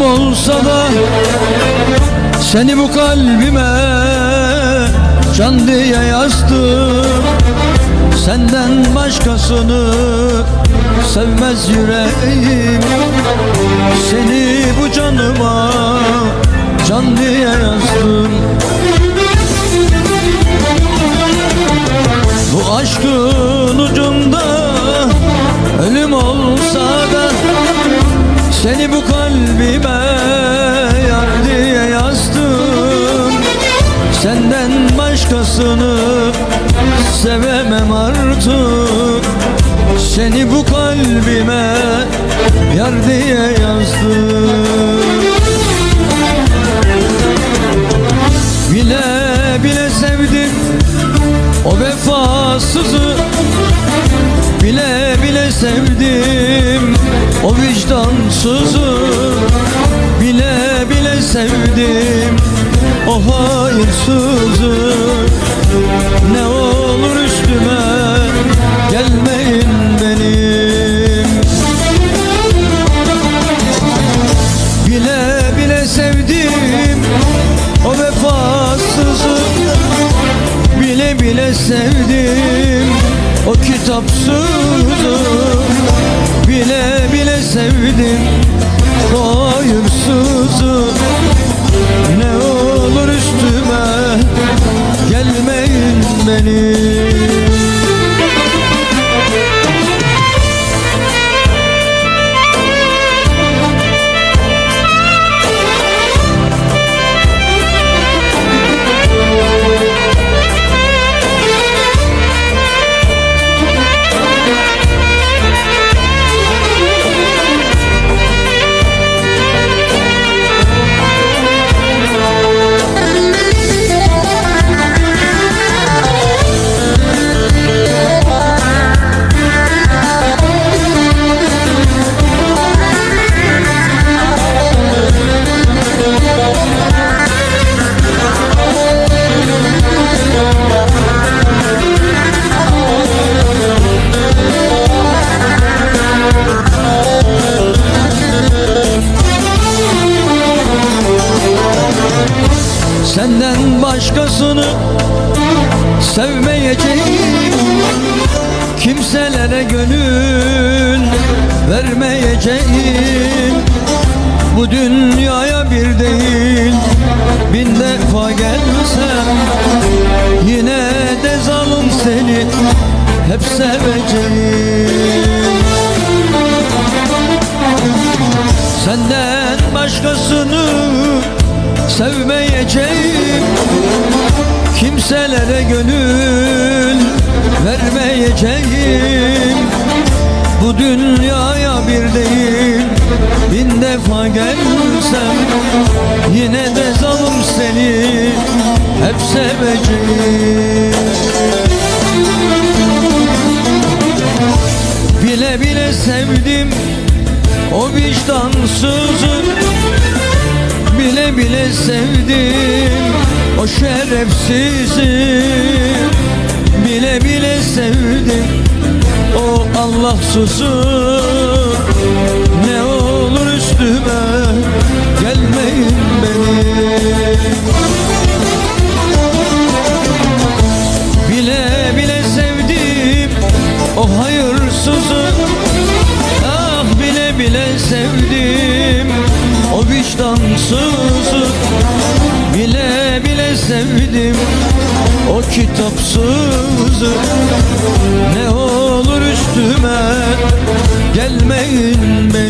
olsa da Seni bu kalbime can diye yazdım. Senden başkasını sevmez yüreğim. Seni bu canıma can diye yazdım. Bu aşkın ucunda başkasını sevemem artık. Seni bu kalbime yar diye yazdım. Bile bile sevdim o vefasızı. Bile bile sevdim o vicdansızı. Bile bile sevdim o hayırsızı Ne olur üstüme gelmeyin benim. Bile bile sevdim o vefasızı Bile bile sevdim o kitapsızı Bile bile sevdim o gelmeyin Kimselere gönül vermeyeceğim Bu dünyaya bir değil bin defa gelsem Yine de zalim seni hep seveceğim. Senden başkasını sevmeyeceğim. Kimselere gönül vermeyeceğim hep seveceğim Bile bile sevdim o vicdansızı. Bile bile sevdim o şerefsizi. Bile bile sevdim o Allahsızı. Ne olur üstüme sevdim. O vicdansızı Bile bile sevdim. O kitapsızı Ne olur üstüme gelmeyin benim